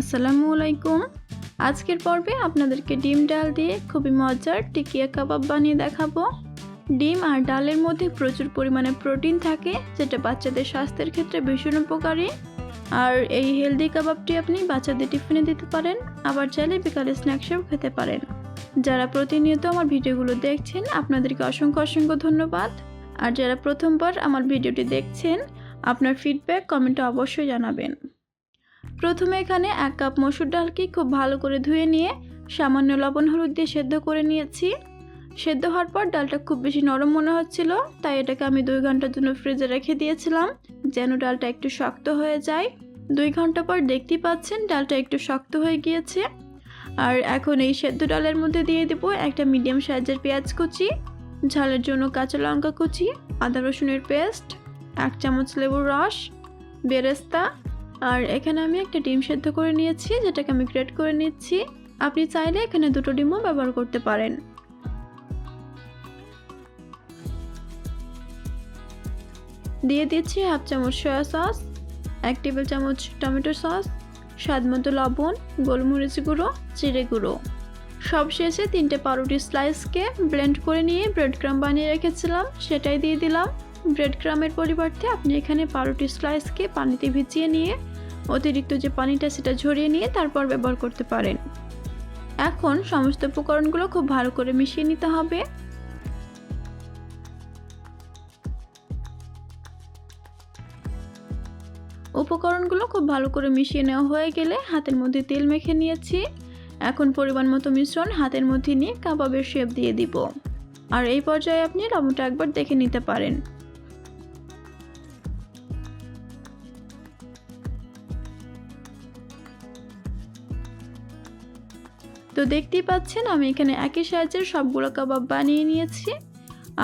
আসসালামু আলাইকুম। আজকের পর্বে আপনাদেরকে ডিম ডাল দিয়ে খুবই মজার টিকিয়া কাবাব বানিয়ে দেখাবো। ডিম আর ডালের মধ্যে প্রচুর পরিমাণে প্রোটিন থাকে, যেটা বাচ্চাদের স্বাস্থ্যের ক্ষেত্রে ভীষণ উপকারী। আর এই হেলদি কাবাবটি আপনি বাচ্চাদের টিফিনে দিতে পারেন, আবার চাইলে বিকালে স্ন্যাক্সেও খেতে পারেন। যারা প্রতিনিয়ত আমার ভিডিওগুলো দেখছেন, আপনাদেরকে অসংখ্য অসংখ্য ধন্যবাদ। আর যারা প্রথমবার আমার ভিডিওটি দেখছেন, আপনার ফিডব্যাক কমেন্টে অবশ্যই জানাবেন। প্রথমে এখানে এক কাপ মসুর ডালকে খুব ভালো করে ধুয়ে নিয়ে সামান্য লবণ হলুদ দিয়ে সেদ্ধ করে নিয়েছি। সেদ্ধ হওয়ার পর ডালটা খুব বেশি নরম মনে হচ্ছিল, তাই এটাকে আমি দুই ঘণ্টার জন্য ফ্রিজে রেখে দিয়েছিলাম যেন ডালটা একটু শক্ত হয়ে যায়। দুই ঘণ্টা পর দেখতেই পাচ্ছেন ডালটা একটু শক্ত হয়ে গিয়েছে। আর এখন এই সেদ্ধ ডালের মধ্যে দিয়ে দেব একটা মিডিয়াম সাইজের পেঁয়াজ কুচি, ঝালের জন্য কাঁচা লঙ্কা কুচি, আদা রসুনের পেস্ট, এক চামচ লেবুর রস, বেরেস্তা আর এখানে আমি একটা ডিম সেদ্ধ করে নিয়েছি, যেটাকে আমি গ্রেট করে নিচ্ছি। আপনি চাইলে এখানে দুটো ডিমও ব্যবহার করতে পারেন। দিয়ে দিচ্ছি হাফ চামচ সয়া সস, এক টেবিল চামচ টমেটো সস, স্বাদ মতো লবণ, গোলমরিচ গুঁড়ো, জিরে গুঁড়ো। সব শেষে তিনটে পাউরুটি স্লাইসকে ব্লেন্ড করে নিয়ে ব্রেড ক্রাম বানিয়ে রেখেছিলাম, সেটাই দিয়ে দিলাম। ব্রেড ক্রামের পরিবর্তে আপনি এখানে পাউরুটি স্লাইসকে পানিতে ভিজিয়ে নিয়ে, অতিরিক্ত যে পানিটা সেটা ঝরিয়ে নিয়ে তারপর ব্যবহার করতে পারেন। এখন সমস্ত উপকরণগুলো খুব ভালো করে মিশিয়ে নিতে হবে। উপকরণগুলো খুব ভালো করে মিশিয়ে নেওয়া হয়ে গেলে হাতের মধ্যে তেল মেখে নিয়েছি। এখন পরিমাণ মতো মিশ্রণ হাতের মধ্যে নিয়ে কাবাবের শেপ দিয়ে দিব। আর এই পর্যায়ে আপনি লবণটা একবার দেখে নিতে পারেন। তো দেখতেই পাচ্ছেন আমি এখানে একই সাইজের সবগুলো কাবাব বানিয়ে নিয়েছি।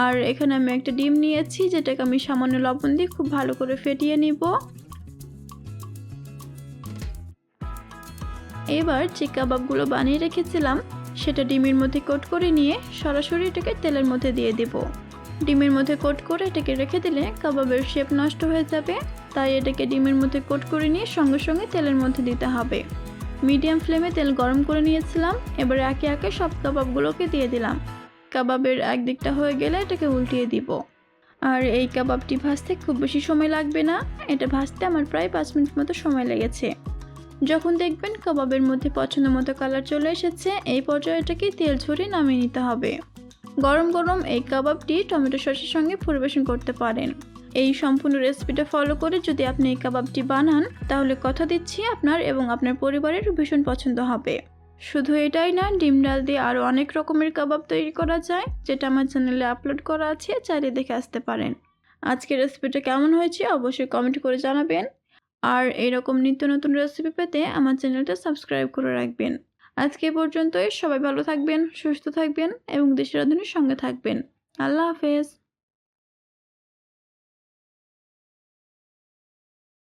আর এখানে আমি একটা ডিম নিয়েছি, যেটাকে আমি সামান্য লবণ দিয়ে খুব ভালো করে ফেটিয়ে নিব। এবার যে কাবাবগুলো বানিয়ে রেখেছিলাম, সেটা ডিমের মধ্যে কোট করে নিয়ে সরাসরি এটাকে তেলের মধ্যে দিয়ে দিব। ডিমের মধ্যে কোট করে এটাকে রেখে দিলে কাবাবের শেপ নষ্ট হয়ে যাবে, তাই এটাকে ডিমের মধ্যে কোট করে নিয়ে সঙ্গে সঙ্গে তেলের মধ্যে দিতে হবে। মিডিয়াম ফ্লেমে তেল গরম করে নিয়েছিলাম। এবার একে একে সব কাবাবগুলোকে দিয়ে দিলাম। কাবাবের একদিকটা হয়ে গেলে এটাকে উল্টিয়ে দিব। আর এই কাবাবটি ভাজতে খুব বেশি সময় লাগবে না। এটা ভাজতে আমার প্রায় পাঁচ মিনিট মতো সময় লেগেছে। যখন দেখবেন কাবাবের মধ্যে পছন্দ মতো কালার চলে এসেছে, এই পর্যায়ে এটাকে তেল ছড়িয়ে নামিয়ে নিতে হবে। গরম গরম এই কাবাবটি টমেটো সসের সঙ্গে পরিবেশন করতে পারেন। এই সম্পূর্ণ রেসিপিটা ফলো করে যদি আপনি এই কাবাবটি বানান, তাহলে কথা দিচ্ছি আপনার এবং আপনার পরিবারের ভীষণ পছন্দ হবে। শুধু এটাই না, ডিম ডাল দিয়ে আরও অনেক রকমের কাবাব তৈরি করা যায়, যেটা আমার চ্যানেলে আপলোড করা আছে, চাইলে দেখে আসতে পারেন। আজকের রেসিপিটা কেমন হয়েছে অবশ্যই কমেন্ট করে জানাবেন। আর এরকম নিত্য নতুন রেসিপি পেতে আমার চ্যানেলটা সাবস্ক্রাইব করে রাখবেন। আজকে পর্যন্তই, সবাই ভালো থাকবেন, সুস্থ থাকবেন এবং দেশের আধুনিক সঙ্গে থাকবেন। আল্লাহ হাফেজ।